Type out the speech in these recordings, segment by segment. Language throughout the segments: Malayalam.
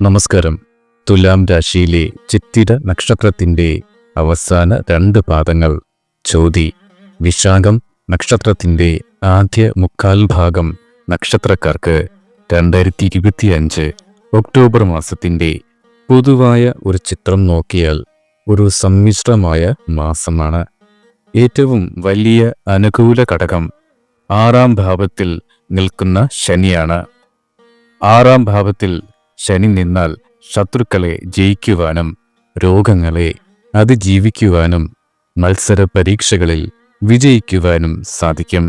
നമസ്കാരം. തുലാം രാശിയിലെ ചിത്തിര നക്ഷത്രത്തിന്റെ അവസാന രണ്ട് പാദങ്ങൾ. ചോതി. വിശാഖം നക്ഷത്രത്തിന്റെ ആദ്യ മുക്കാൽ ഭാഗം നക്ഷത്രക്കാർക്ക് രണ്ടായിരത്തി ഇരുപത്തിയഞ്ച് ഒക്ടോബർ മാസത്തിന്റെ പൊതുവായ ഒരു ചിത്രം നോക്കിയാൽ ഒരു സമ്മിശ്രമായ മാസമാണ്. ഏറ്റവും വലിയ അനുകൂല ഘടകം ആറാം ഭാവത്തിൽ നിൽക്കുന്ന ശനിയാണ്. ആറാം ഭാവത്തിൽ ശനി നിന്നാൽ ശത്രുക്കളെ ജയിക്കുവാനും രോഗങ്ങളെ അതിജീവിക്കുവാനും മത്സര പരീക്ഷകളിൽ വിജയിക്കുവാനും സാധിക്കും.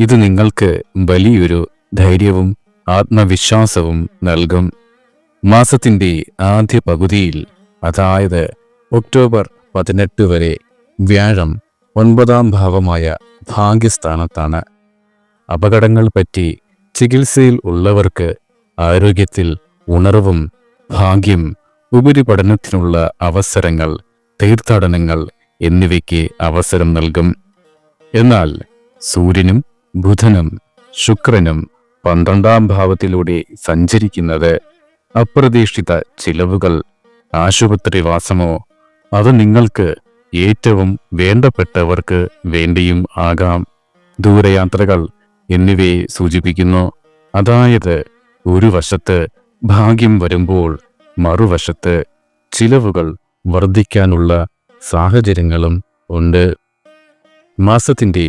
ഇത് നിങ്ങൾക്ക് വലിയൊരു ധൈര്യവും ആത്മവിശ്വാസവും നൽകും. മാസത്തിന്റെ ആദ്യ പകുതിയിൽ അതായത് ഒക്ടോബർ പതിനെട്ട് വരെ വ്യാഴം ഒൻപതാം ഭാവമായ ഭാഗ്യസ്ഥാനത്താണ്. അപകടങ്ങൾ പറ്റി ചികിത്സയിൽ ഉള്ളവർക്ക് ആരോഗ്യത്തിൽ ഉണർവും ഭാഗ്യം ഉപരിപഠനത്തിനുള്ള അവസരങ്ങൾ തീർത്ഥാടനങ്ങൾ എന്നിവയ്ക്ക് അവസരം നൽകും. എന്നാൽ സൂര്യനും ബുധനും ശുക്രനും പന്ത്രണ്ടാം ഭാവത്തിലൂടെ സഞ്ചരിക്കുന്നത് അപ്രതീക്ഷിത ചിലവുകൾ ആശുപത്രിവാസമോ അത് നിങ്ങൾക്ക് ഏറ്റവും വേണ്ടപ്പെട്ടവർക്ക് വേണ്ടിയും ആകാം. ദൂരയാത്രകൾ എന്നിവയെ സൂചിപ്പിക്കുന്നു. അതായത് ഒരു വശത്ത് ഭാഗ്യം വരുമ്പോൾ മറുവശത്ത് ചിലവുകൾ വർദ്ധിക്കാനുള്ള സാഹചര്യങ്ങളും ഉണ്ട്. മാസത്തിന്റെ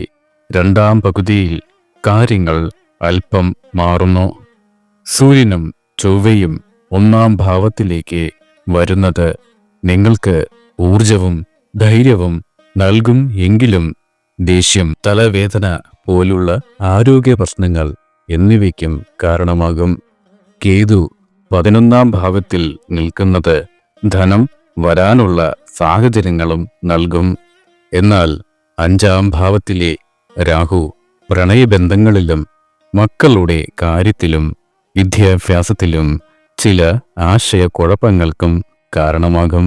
രണ്ടാം പകുതിയിൽ കാര്യങ്ങൾ അല്പം മാറുന്നു. സൂര്യനും ചൊവ്വയും ഒന്നാം ഭാവത്തിലേക്ക് വരുന്നത് നിങ്ങൾക്ക് ഊർജവും ധൈര്യവും നൽകും എങ്കിലും ദേഷ്യം തലവേദന പോലുള്ള ആരോഗ്യ പ്രശ്നങ്ങൾ എന്നിവയ്ക്കും കാരണമാകും. കേതു പതിനൊന്നാം ഭാവത്തിൽ നിൽക്കുന്നത് ധനം വരാനുള്ള സാഹചര്യങ്ങളും നൽകും. എന്നാൽ അഞ്ചാം ഭാവത്തിലെ രാഹു പ്രണയബന്ധങ്ങളിലും മക്കളുടെ കാര്യത്തിലും വിദ്യാഭ്യാസത്തിലും ചില ആശയക്കുഴപ്പങ്ങൾക്കും കാരണമാകും.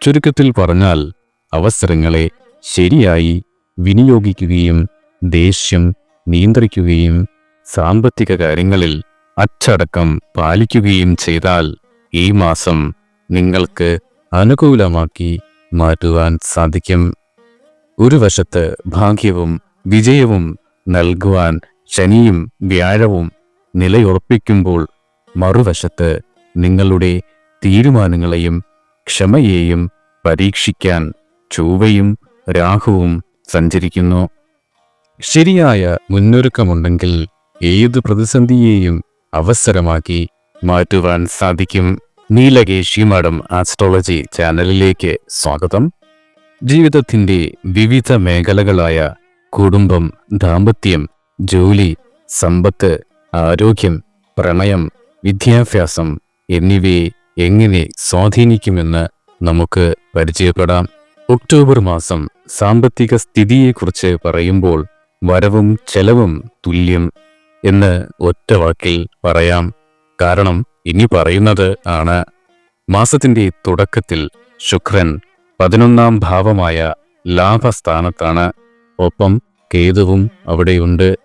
ചുരുക്കത്തിൽ പറഞ്ഞാൽ അവസരങ്ങളെ ശരിയായി വിനിയോഗിക്കുകയും ദേഷ്യം നിയന്ത്രിക്കുകയും സാമ്പത്തിക കാര്യങ്ങളിൽ അച്ചടക്കം പാലിക്കുകയും ചെയ്താൽ ഈ മാസം നിങ്ങൾക്ക് അനുകൂലമാക്കി മാറ്റുവാൻ സാധിക്കും. ഒരു വശത്ത് ഭാഗ്യവും വിജയവും നൽകുവാൻ ശനിയും വ്യാഴവും നിലയുറപ്പിക്കുമ്പോൾ മറുവശത്ത് നിങ്ങളുടെ തീരുമാനങ്ങളെയും ക്ഷമയെയും പരീക്ഷിക്കാൻ ചൊവ്വയും രാഹുവും സഞ്ചരിക്കുന്നു. ശരിയായ മുന്നൊരുക്കമുണ്ടെങ്കിൽ ഏത് പ്രതിസന്ധിയെയും അവസരമാക്കി മാറ്റുവാൻ സാധിക്കും. നീലകേശി മഠം ആസ്ട്രോളജി ചാനലിലേക്ക് സ്വാഗതം. ജീവിതത്തിന്റെ വിവിധ മേഖലകളായ കുടുംബം ദാമ്പത്യം ജോലി സമ്പത്ത് ആരോഗ്യം പ്രണയം വിദ്യാഭ്യാസം എന്നിവയെ എങ്ങനെ സ്വാധീനിക്കുമെന്ന് നമുക്ക് പരിചയപ്പെടാം. ഒക്ടോബർ മാസം സാമ്പത്തിക സ്ഥിതിയെക്കുറിച്ച് പറയുമ്പോൾ വരവും ചെലവും തുല്യം എന്ന് ഒറ്റ വാക്കിൽ പറയാം. കാരണം ഇനി പറയുന്നത് ആണ്. മാസത്തിന്റെ തുടക്കത്തിൽ ശുക്രൻ പതിനൊന്നാം ഭാവമായ ലാഭസ്ഥാനത്താണ്. ഒപ്പം കേതുവും അവിടെയുണ്ട്.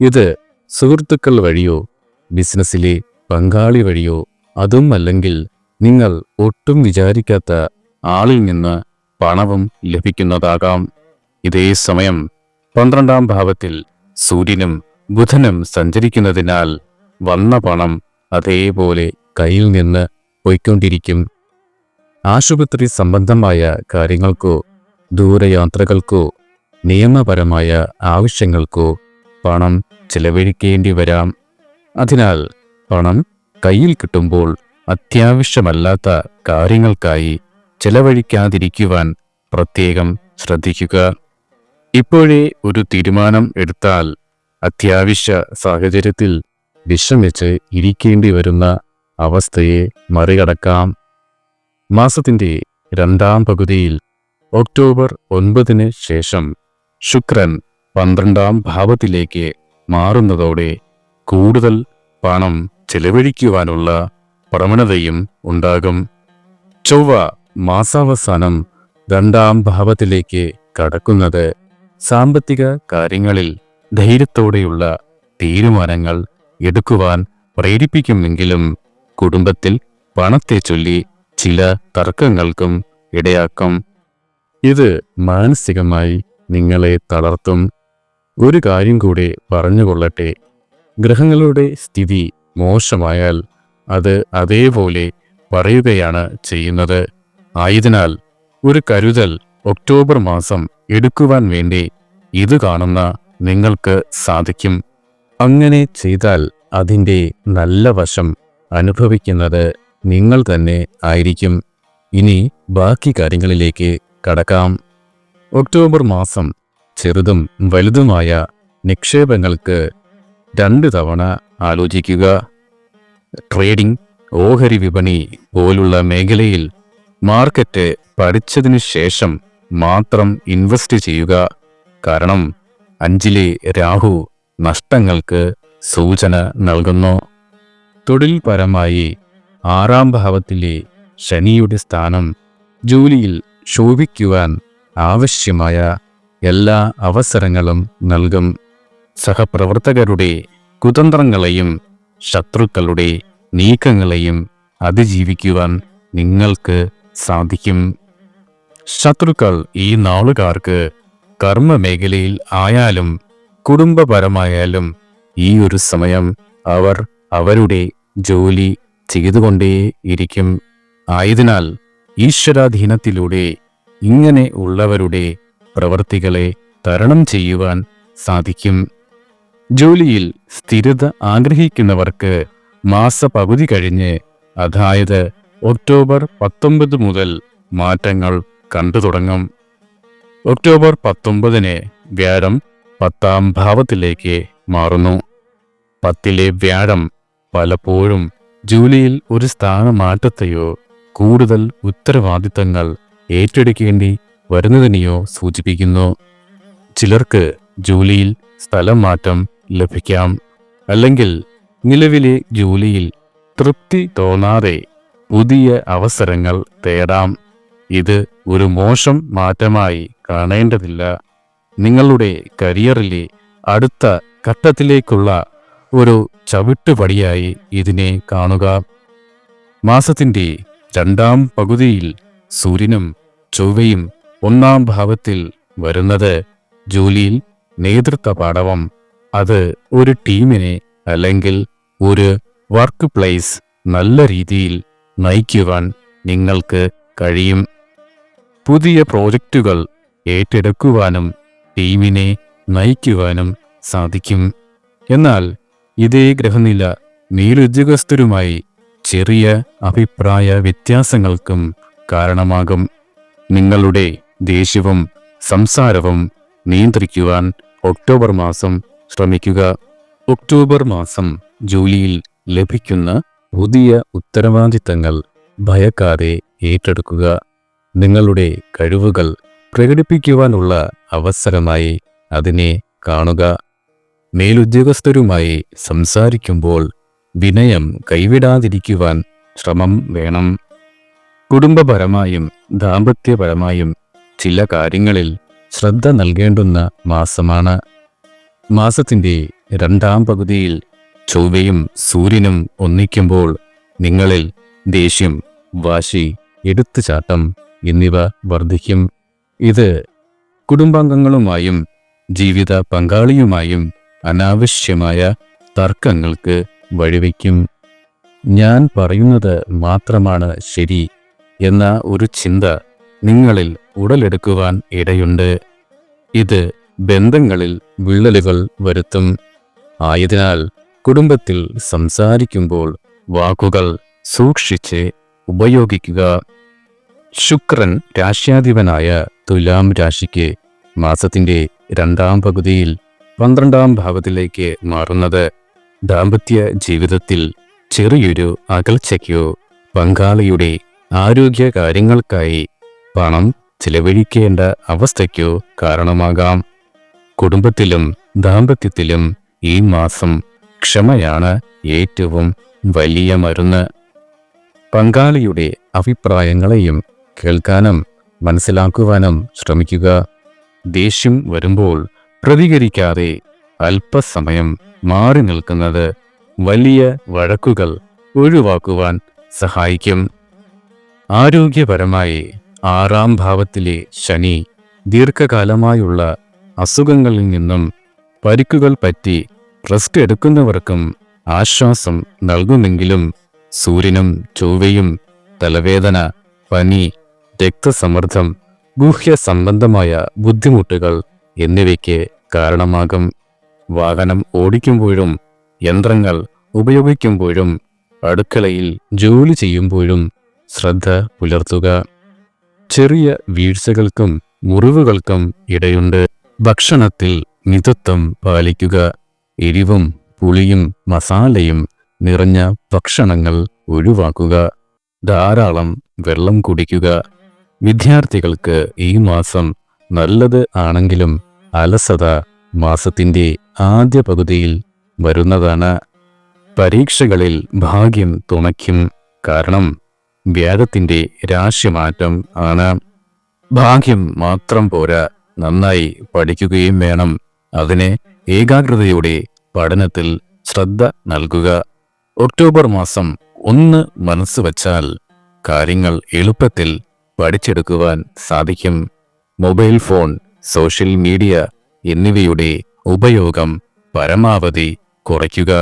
ഇത് സുഹൃത്തുക്കൾ വഴിയോ ബിസിനസ്സിലെ പങ്കാളി വഴിയോ അതും അല്ലെങ്കിൽ നിങ്ങൾ ഒട്ടും വിചാരിക്കാത്ത ആളിൽ നിന്ന് പണവും ലഭിക്കുന്നതാകാം. ഇതേ സമയം പന്ത്രണ്ടാം ഭാവത്തിൽ സൂര്യനും ബുധനും സഞ്ചരിക്കുന്നതിനാൽ വന്ന പണം അതേപോലെ കയ്യിൽ നിന്ന് പോയിക്കൊണ്ടിരിക്കും. ആശുപത്രി സംബന്ധമായ കാര്യങ്ങൾക്കോ ദൂരയാത്രകൾക്കോ നിയമപരമായ ആവശ്യങ്ങൾക്കോ പണം ചെലവഴിക്കേണ്ടി വരാം. അതിനാൽ പണം കയ്യിൽ കിട്ടുമ്പോൾ അത്യാവശ്യമല്ലാത്ത കാര്യങ്ങൾക്കായി ചെലവഴിക്കാതിരിക്കുവാൻ പ്രത്യേകം ശ്രദ്ധിക്കുക. ഇപ്പോഴേ ഒരു തീരുമാനം എടുത്താൽ അത്യാവശ്യ സാഹചര്യത്തിൽ വിഷമിച്ച് ഇരിക്കേണ്ടി വരുന്ന അവസ്ഥയെ മറികടക്കാം. മാസത്തിന്റെ രണ്ടാം പകുതിയിൽ ഒക്ടോബർ ഒൻപതിന് ശേഷം ശുക്രൻ പന്ത്രണ്ടാം ഭാവത്തിലേക്ക് മാറുന്നതോടെ കൂടുതൽ പണം ചെലവഴിക്കുവാനുള്ള പ്രവണതയും ഉണ്ടാകും. ചൊവ്വ മാസാവസാനം രണ്ടാം ഭാവത്തിലേക്ക് കടക്കുന്നത് സാമ്പത്തിക കാര്യങ്ങളിൽ ധൈര്യത്തോടെയുള്ള തീരുമാനങ്ങൾ എടുക്കുവാൻ പ്രേരിപ്പിക്കുമെങ്കിലും കുടുംബത്തിൽ പണത്തെ ചൊല്ലി ചില തർക്കങ്ങൾക്കും ഇടയാക്കും. ഇത് മാനസികമായി നിങ്ങളെ തളർത്തും. ഒരു കാര്യം കൂടി പറഞ്ഞുകൊള്ളട്ടെ. ഗ്രഹങ്ങളുടെ സ്ഥിതി മോശമായാൽ അത് അതേപോലെ പറയുകയാണ് ചെയ്യുന്നത്. ആയതിനാൽ ഒരു കരുതൽ ഒക്ടോബർ മാസം എടുക്കുവാൻ വേണ്ടി ഇത് കാണുന്ന നിങ്ങൾക്ക് സാധിക്കും. അങ്ങനെ ചെയ്താൽ അതിന്റെ നല്ല വശം അനുഭവിക്കുന്നത് നിങ്ങൾ തന്നെ ആയിരിക്കും. ഇനി ബാക്കി കാര്യങ്ങളിലേക്ക് കടക്കാം. ഒക്ടോബർ മാസം ചെറുതും വലുതുമായ നിക്ഷേപങ്ങൾക്ക് രണ്ട് തവണ ആലോചിക്കുക. ട്രേഡിംഗ് ഓഹരി വിപണി പോലുള്ള മേഖലയിൽ മാർക്കറ്റ് പഠിച്ചതിനു ശേഷം മാത്രം ഇൻവെസ്റ്റ് ചെയ്യുക. കാരണം അഞ്ചിലെ രാഹു നഷ്ടങ്ങൾക്ക് സൂചന നൽകുന്നു. തൊഴിൽപരമായി ആറാം ഭാവത്തിലെ ശനിയുടെ സ്ഥാനം ജോലിയിൽ ശോഭിക്കുവാൻ ആവശ്യമായ എല്ലാ അവസരങ്ങളും നൽകും. സഹപ്രവർത്തകരുടെ കുതന്ത്രങ്ങളെയും ശത്രുക്കളുടെ നീക്കങ്ങളെയും അതിജീവിക്കുവാൻ നിങ്ങൾക്ക് സാധിക്കും. ശത്രുക്കൾ ഈ നാളുകാർക്ക് കർമ്മമേഖലയിൽ ആയാലും കുടുംബപരമായാലും ഈ ഒരു സമയം അവർ അവരുടെ ജോലി ചെയ്തുകൊണ്ടേയിരിക്കും ആയതിനാൽ ഈശ്വരാധീനത്തിലൂടെ ഇങ്ങനെ ഉള്ളവരുടെ പ്രവർത്തികളെ തരണം ചെയ്യുവാൻ സാധിക്കും. ജോലിയിൽ സ്ഥിരത ആഗ്രഹിക്കുന്നവർക്ക് മാസപകുതി കഴിഞ്ഞ് അതായത് ഒക്ടോബർ പത്തൊമ്പത് മുതൽ മാറ്റങ്ങൾ കണ്ടു തുടങ്ങും ഒക്ടോബർ പത്തൊമ്പതിന് വ്യാഴം പത്താം ഭാവത്തിലേക്ക് മാറുന്നു. പത്തിലെ വ്യാഴം പലപ്പോഴും ജൂലിയിൽ ഒരു സ്ഥാനമാറ്റത്തെയോ കൂടുതൽ ഉത്തരവാദിത്തങ്ങൾ ഏറ്റെടുക്കേണ്ടി വരുന്നതിനെയോ സൂചിപ്പിക്കുന്നു. ചിലർക്ക് ജോലിയിൽ സ്ഥലം മാറ്റം ലഭിക്കാം. അല്ലെങ്കിൽ നിലവിലെ ജോലിയിൽ തൃപ്തി തോന്നാതെ പുതിയ അവസരങ്ങൾ തേടാം. ഇത് ഒരു മോശം മാറ്റമായി കാണേണ്ടതില്ല. നിങ്ങളുടെ കരിയറിലെ അടുത്ത ഘട്ടത്തിലേക്കുള്ള ഒരു ചവിട്ടുപടിയായി ഇതിനെ കാണുക. മാസത്തിന്റെ രണ്ടാം പകുതിയിൽ സൂര്യനും ചൊവ്വയും ഒന്നാം ഭാവത്തിൽ വരുന്നത് ജോലിയിൽ നേതൃത്വ പാഠവം. അത് ഒരു ടീമിനെ അല്ലെങ്കിൽ ഒരു വർക്ക് പ്ലേസ് നല്ല രീതിയിൽ നയിക്കുവാൻ നിങ്ങൾക്ക് കഴിയും. പുതിയ പ്രോജക്റ്റുകൾ ഏറ്റെടുക്കുവാനും ടീമിനെ നയിക്കുവാനും സാധിക്കും. എന്നാൽ ഇതേ ഗ്രഹനില മേലുദ്യോഗസ്ഥരുമായി ചെറിയ അഭിപ്രായ വ്യത്യാസങ്ങൾക്കും കാരണമാകും. നിങ്ങളുടെ ദേഷ്യവും സംസാരവും നിയന്ത്രിക്കുവാൻ ഒക്ടോബർ മാസം ശ്രമിക്കുക. ഒക്ടോബർ മാസം ജോലിയിൽ ലഭിക്കുന്ന പുതിയ ഉത്തരവാദിത്തങ്ങൾ ഭയക്കാതെ ഏറ്റെടുക്കുക. നിങ്ങളുടെ കഴിവുകൾ പ്രകടിപ്പിക്കുവാനുള്ള അവസരമായി അതിനെ കാണുക. മേലുദ്യോഗസ്ഥരുമായി സംസാരിക്കുമ്പോൾ വിനയം കൈവിടാതിരിക്കുവാൻ ശ്രമം വേണം. കുടുംബപരമായും ദാമ്പത്യപരമായും ചില കാര്യങ്ങളിൽ ശ്രദ്ധ നൽകേണ്ടുന്ന മാസമാണ്. മാസത്തിന്റെ രണ്ടാം പകുതിയിൽ ചൊവ്വയും സൂര്യനും ഒന്നിക്കുമ്പോൾ നിങ്ങളിൽ ദേഷ്യം വാശി എടുത്തുചാട്ടം എന്നിവ വർദ്ധിക്കും. ഇത് കുടുംബാംഗങ്ങളുമായും ജീവിത പങ്കാളിയുമായും അനാവശ്യമായ തർക്കങ്ങൾക്ക് വഴിവെക്കും. ഞാൻ പറയുന്നത് മാത്രമാണ് ശരി എന്ന ഒരു ചിന്ത നിങ്ങളിൽ ഉടലെടുക്കുവാൻ ഇടയുണ്ട്. ഇത് ബന്ധങ്ങളിൽ വിള്ളലുകൾ വരുത്തും. ആയതിനാൽ കുടുംബത്തിൽ സംസാരിക്കുമ്പോൾ വാക്കുകൾ സൂക്ഷിച്ച് ഉപയോഗിക്കുക. ശുക്രൻ രാശ്യാധിപനായ തുലാം രാശിക്ക് മാസത്തിന്റെ രണ്ടാം പകുതിയിൽ പന്ത്രണ്ടാം ഭാവത്തിലേക്ക് മാറുന്നത് ദാമ്പത്യ ജീവിതത്തിൽ ചെറിയൊരു അകൽച്ചയ്ക്കോ പങ്കാളിയുടെ ആരോഗ്യ കാര്യങ്ങൾക്കായി പണം ചിലവഴിക്കേണ്ട അവസ്ഥയ്ക്കോ കാരണമാകാം. കുടുംബത്തിലും ദാമ്പത്യത്തിലും ഈ മാസം ക്ഷമയാണ് ഏറ്റവും വലിയ മരുന്ന്. പങ്കാളിയുടെ അഭിപ്രായങ്ങളെയും കേൾക്കാനും മനസ്സിലാക്കുവാനും ശ്രമിക്കുക. ദേഷ്യം വരുമ്പോൾ പ്രതികരിക്കാതെ അല്പസമയം മാറി നിൽക്കുന്നത് വലിയ വഴക്കുകൾ ഒഴിവാക്കുവാൻ സഹായിക്കും. ആരോഗ്യപരമായി ആറാം ഭാവത്തിലെ ശനി ദീർഘകാലമായുള്ള അസുഖങ്ങളിൽ നിന്നും പരിക്കുകൾ പറ്റി റെസ്റ്റ് എടുക്കുന്നവർക്കും ആശ്വാസം നൽകുമെങ്കിലും സൂര്യനും ചൊവ്വയും തലവേദന പനി രക്തസമ്മർദ്ദം ഗുഹ്യ സംബന്ധമായ ബുദ്ധിമുട്ടുകൾ എന്നിവയ്ക്ക് കാരണമാകും. വാഹനം ഓടിക്കുമ്പോഴും യന്ത്രങ്ങൾ ഉപയോഗിക്കുമ്പോഴും അടുക്കളയിൽ ജോലി ചെയ്യുമ്പോഴും ശ്രദ്ധ പുലർത്തുക. ചെറിയ വീഴ്ചകൾക്കും മുറിവുകൾക്കും ഇടയുണ്ട്. ഭക്ഷണത്തിൽ മിതത്വം പാലിക്കുക. എരിവും പുളിയും മസാലയും നിറഞ്ഞ ഭക്ഷണങ്ങൾ ഒഴിവാക്കുക. ധാരാളം വെള്ളം കുടിക്കുക. വിദ്യാർത്ഥികൾക്ക് ഈ മാസം നല്ലത് ആണെങ്കിലും അലസത മാസത്തിന്റെ ആദ്യ പകുതിയിൽ വരുന്നതാണ്. പരീക്ഷകളിൽ ഭാഗ്യം തുണയ്ക്കും കാരണം വ്യാജത്തിന്റെ രാശിമാറ്റം ആണ്. ഭാഗ്യം മാത്രം പോരാ നന്നായി പഠിക്കുകയും വേണം. അതിനെ ഏകാഗ്രതയോടെ പഠനത്തിൽ ശ്രദ്ധ നൽകുക. ഒക്ടോബർ മാസം ഒന്ന് മനസ്സ് വച്ചാൽ കാര്യങ്ങൾ എളുപ്പത്തിൽ പഠിച്ചെടുക്കുവാൻ സാധിക്കും. മൊബൈൽ ഫോൺ സോഷ്യൽ മീഡിയ എന്നിവയുടെ ഉപയോഗം പരമാവധി കുറയ്ക്കുക.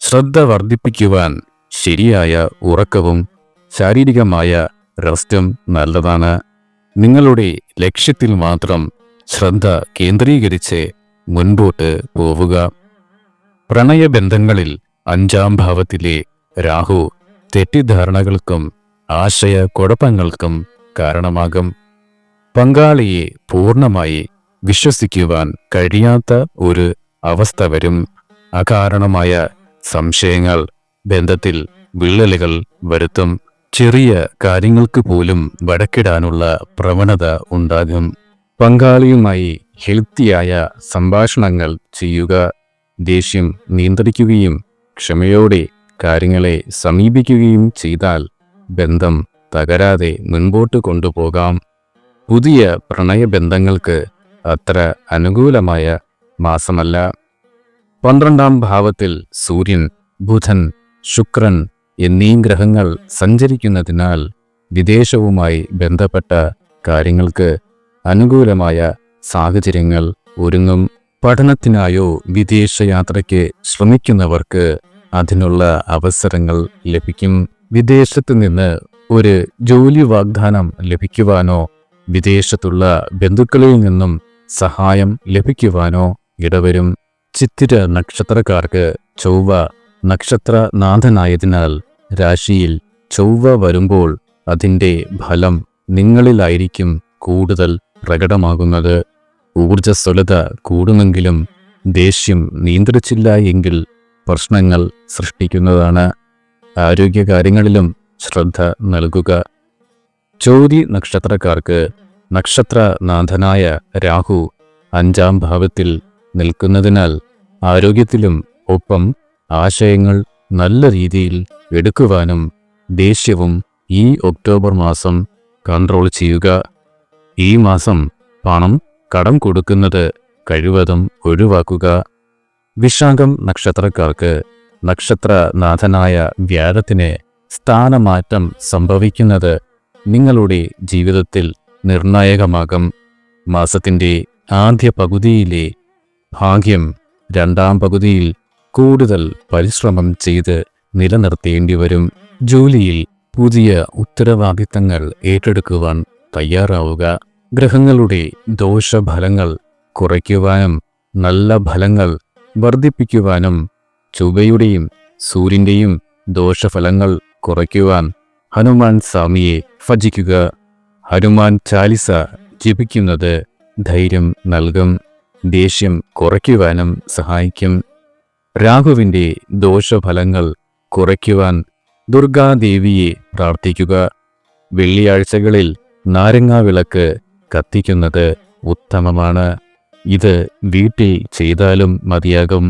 ശ്രദ്ധ വർദ്ധിപ്പിക്കുവാൻ ശരിയായ ഉറക്കവും ശാരീരികമായ റെസ്റ്റും നല്ലതാണ്. നിങ്ങളുടെ ലക്ഷ്യത്തിൽ മാത്രം ശ്രദ്ധ കേന്ദ്രീകരിച്ച് മുൻപോട്ട് പോവുക. പ്രണയബന്ധങ്ങളിൽ അഞ്ചാം ഭാവത്തിലെ രാഹു തെറ്റിദ്ധാരണകൾക്കും ആശയക്കുഴപ്പങ്ങൾക്കും കാരണമാകും. പങ്കാളിയെ പൂർണമായി വിശ്വസിക്കുവാൻ കഴിയാത്ത ഒരു അവസ്ഥ വരും. അകാരണമായ സംശയങ്ങൾ ബന്ധത്തിൽ വിള്ളലുകൾ വരുത്തും. ചെറിയ കാര്യങ്ങൾക്ക് പോലും വടക്കിടാനുള്ള പ്രവണത ഉണ്ടാകും. പങ്കാളിയുമായി ഹെൽത്തിയായ സംഭാഷണങ്ങൾ ചെയ്യുക ദേഷ്യം നിയന്ത്രിക്കുകയും ക്ഷമയോടെ കാര്യങ്ങളെ സമീപിക്കുകയും ചെയ്താൽ ബന്ധം തകരാതെ മുൻപോട്ട് കൊണ്ടുപോകാം. പുതിയ പ്രണയബന്ധങ്ങൾക്ക് അത്ര അനുകൂലമായ മാസമല്ല. പന്ത്രണ്ടാം ഭാവത്തിൽ സൂര്യൻ ബുധൻ ശുക്രൻ എന്നീ ഗ്രഹങ്ങൾ സഞ്ചരിക്കുന്നതിനാൽ വിദേശവുമായി ബന്ധപ്പെട്ട കാര്യങ്ങൾക്ക് അനുകൂലമായ സാഹചര്യങ്ങൾ ഒരുങ്ങും. പഠനത്തിനായോ വിദേശയാത്രയ്ക്ക് ശ്രമിക്കുന്നവർക്ക് അതിനുള്ള അവസരങ്ങൾ ലഭിക്കും. വിദേശത്ത് നിന്ന് ഒരു ജോലി വാഗ്ദാനം ലഭിക്കുവാനോ വിദേശത്തുള്ള ബന്ധുക്കളിൽ നിന്നും സഹായം ലഭിക്കുവാനോ ഇടവരും. ചിത്തിര നക്ഷത്രക്കാർക്ക് ചൊവ്വ നക്ഷത്രനാഥനായതിനാൽ രാശിയിൽ ചൊവ്വ വരുമ്പോൾ അതിന്റെ ഫലം നിങ്ങളിലായിരിക്കും കൂടുതൽ പ്രകടമാകുന്നത്. ഊർജസ്വലത കൂടുമെങ്കിലും ദേഷ്യം നിയന്ത്രിച്ചില്ല എങ്കിൽ പ്രശ്നങ്ങൾ സൃഷ്ടിക്കുന്നതാണ്. ആരോഗ്യകാര്യങ്ങളിലും ശ്രദ്ധ നൽകുക. ചോതി നക്ഷത്രക്കാർക്ക് നക്ഷത്രനാഥനായ രാഹു അഞ്ചാം ഭാവത്തിൽ നിൽക്കുന്നതിനാൽ ആരോഗ്യത്തിലും ഒപ്പം ആശയങ്ങൾ നല്ല രീതിയിൽ എടുക്കുവാനും ദേഷ്യവും ഈ ഒക്ടോബർ മാസം കൺട്രോൾ ചെയ്യുക. ഈ മാസം പണം കടം കൊടുക്കുന്നത് കഴിവതും ഒഴിവാക്കുക. വിശാഖം നക്ഷത്രക്കാർക്ക് നക്ഷത്രനാഥനായ വ്യാഴത്തിന് സ്ഥാനമാറ്റം സംഭവിക്കുന്നത് നിങ്ങളുടെ ജീവിതത്തിൽ നിർണായകമാകും. മാസത്തിന്റെ ആദ്യ പകുതിയിലെ ഭാഗ്യം രണ്ടാം പകുതിയിൽ കൂടുതൽ പരിശ്രമം ചെയ്ത് നിലനിർത്തേണ്ടി വരും. ജോലിയിൽ പുതിയ ഉത്തരവാദിത്തങ്ങൾ ഏറ്റെടുക്കുവാൻ തയ്യാറാവുക. ഗ്രഹങ്ങളുടെ ദോഷഫലങ്ങൾ കുറയ്ക്കുവാനും നല്ല ഫലങ്ങൾ വർദ്ധിപ്പിക്കുവാനും ചൊവ്വയുടെയും സൂര്യന്റെയും ദോഷഫലങ്ങൾ കുറയ്ക്കുവാൻ ഹനുമാൻ സ്വാമിയെ ഭജിക്കുക. ഹനുമാൻ ചാലിസ ജപിക്കുന്നത് ധൈര്യം നൽകും ദേഷ്യം കുറയ്ക്കുവാനും സഹായിക്കും. രാഹുവിന്റെ ദോഷഫലങ്ങൾ കുറയ്ക്കുവാൻ ദുർഗാദേവിയെ പ്രാർത്ഥിക്കുക. വെള്ളിയാഴ്ചകളിൽ നാരങ്ങാ വിളക്ക് കത്തിക്കുന്നത് ഉത്തമമാണ്. ഇത് വീട്ടിൽ ചെയ്താലും മതിയാകും.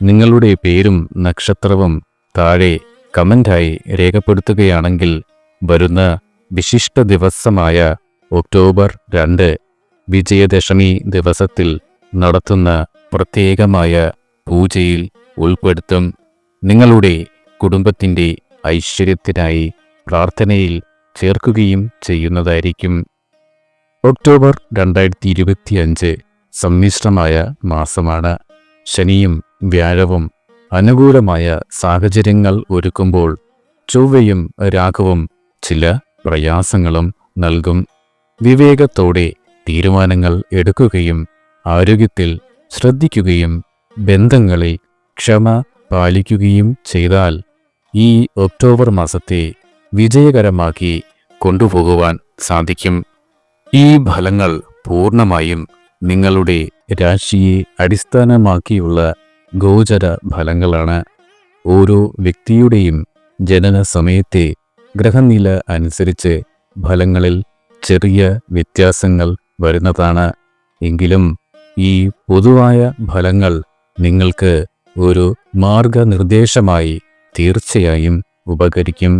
നിങ്ങളുടെ പേരും നക്ഷത്രവും താഴെ കമന്റായി രേഖപ്പെടുത്തുകയാണെങ്കിൽ വരുന്ന വിശിഷ്ട ദിവസമായ ഒക്ടോബർ രണ്ട് വിജയദശമി ദിവസത്തിൽ നടത്തുന്ന പ്രത്യേകമായ പൂജയിൽ ഉൾപ്പെടുത്തും. നിങ്ങളുടെ കുടുംബത്തിന്റെ ഐശ്വര്യത്തിനായി പ്രാർത്ഥനയിൽ ചേർക്കുകയും ചെയ്യുന്നതായിരിക്കും. ഒക്ടോബർ രണ്ടായിരത്തി ഇരുപത്തിയഞ്ച് സമ്മിശ്രമായ മാസമാണ്. ശനിയും വ്യാഴവും അനുകൂലമായ സാഹചര്യങ്ങൾ ഒരുക്കുമ്പോൾ ചൊവ്വയും രാഘവും ചില പ്രയാസങ്ങളും നൽകും. വിവേകത്തോടെ തീരുമാനങ്ങൾ എടുക്കുകയും ആരോഗ്യത്തിൽ ശ്രദ്ധിക്കുകയും ബന്ധങ്ങളിൽ ക്ഷമ പാലിക്കുകയും ചെയ്താൽ ഈ ഒക്ടോബർ മാസത്തെ വിജയകരമാക്കി കൊണ്ടുപോകുവാൻ സാധിക്കും. ഈ ഫലങ്ങൾ പൂർണമായും നിങ്ങളുടെ രാശിയെ അടിസ്ഥാനമാക്കിയുള്ള ഗോചര ഫലങ്ങളാണ് ഓരോ വ്യക്തിയുടെയും ജനന സമയത്തെ ഗ്രഹനില അനുസരിച്ച് ഫലങ്ങളിൽ ചെറിയ വ്യത്യാസങ്ങൾ വരുന്നതാണ്. എങ്കിലും ഈ പൊതുവായ ഫലങ്ങൾ നിങ്ങൾക്ക് ഒരു മാർഗനിർദ്ദേശമായി തീർച്ചയായും ഉപകരിക്കും.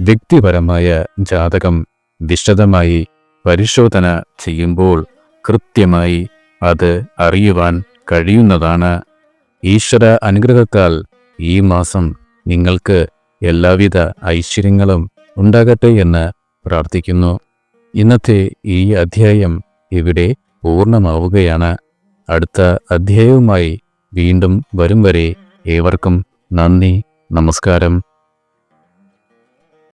വ്യക്തിപരമായ ജാതകം വിശദമായി പരിശോധന ചെയ്യുമ്പോൾ കൃത്യമായി അത് അറിയുവാൻ കഴിയുന്നതാണ്. ഈശ്വര അനുഗ്രഹത്താൽ ഈ മാസം നിങ്ങൾക്ക് എല്ലാവിധ ഐശ്വര്യങ്ങളും ഉണ്ടാകട്ടെ എന്ന് പ്രാർത്ഥിക്കുന്നു. ഇന്നത്തെ ഈ അധ്യായം ഇവിടെ പൂർണമാവുകയാണ്. അടുത്ത അധ്യായവുമായി വീണ്ടും വരും വരെ ഏവർക്കും നന്ദി നമസ്കാരം.